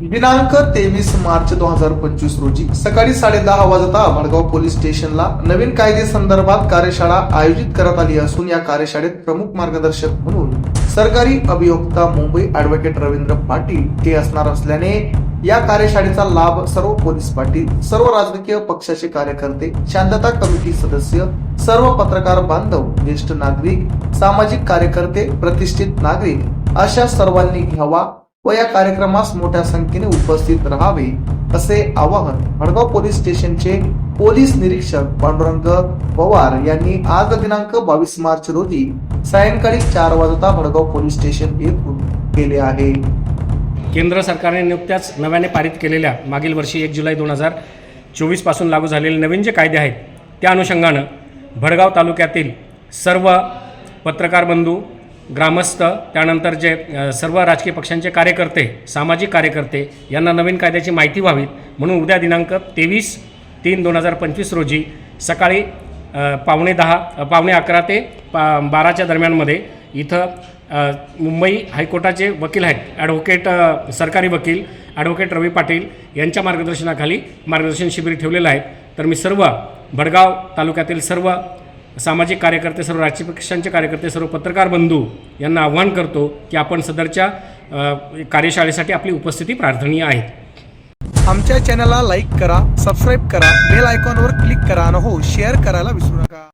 दिनांक तेवीस मार्च दोन हजार पंचवीस रोजी सकाळी साडे दहा वाजता भडगाव पोलीस स्टेशनला नवीन कायदे संदर्भात कार्यशाळा आयोजित करण्यात आली असून या कार्यशाळेत प्रमुख मार्गदर्शक म्हणून सरकारी अभियोक्ता मुंबई ऍडव्होकेट रवींद्र पाटील हे असणार असल्याने या कार्यशाळेचा लाभ सर्व पोलीस पाटील सर्व राजकीय पक्षाचे कार्यकर्ते शांतता कमिटी सदस्य सर्व पत्रकार बांधव ज्येष्ठ नागरिक सामाजिक कार्यकर्ते प्रतिष्ठित नागरिक अशा सर्वांनी घ्यावा. व या कार्यक्रमास मोठ्या संख्येने उपस्थित राहावे असे आवाहन भडगाव पोलीस स्टेशनचे पोलीस निरीक्षक पांडुरंग पवार यांनी आज दिनांक बावीस मार्च रोजी सायंकाळी चार वाजता भडगाव पोलीस स्टेशन येथून केले आहे. केंद्र सरकारने नुकत्याच नव्याने पारित केलेल्या मागील वर्षी एक जुलै दोन हजार चोवीसपासून लागू झालेले नवीन जे कायदे आहेत त्या अनुषंगानं भडगाव तालुक्यातील सर्व पत्रकार बंधू ग्रामस्थ त्यानंतर जे सर्व राजकीय पक्षांचे कार्यकर्ते सामाजिक कार्यकर्ते यांना नवीन कायद्याची माहिती व्हावी म्हणून उद्या दिनांक तेवीस तीन दोन हजार पंचवीस रोजी सकाळी पावणे दहा पावणे अकरा ते पा बाराच्या दरम्यानमध्ये इथं मुंबई हायकोर्टाचे वकील आहेत. ॲडव्होकेट सरकारी वकील ॲडव्होकेट रवी पाटील यांच्या मार्गदर्शनाखाली मार्गदर्शन शिबिर ठेवलेलं आहे. तर मी सर्व भडगाव तालुक्यातील सर्व सामाजिक कार्यकर्ते सर्व राजकीय पक्षांचे कार्यकर्ते सर्व पत्रकार बंधू यांना आव्हान करतो की आपण सदरच्या कार्यशाळेसाठी आपली उपस्थिती प्रार्थनीय आहे. आमच्या चॅनलला लाईक करा सबस्क्राईब करा बेल आयकॉनवर क्लिक करा आणि हो शेअर करायला विसरू नका.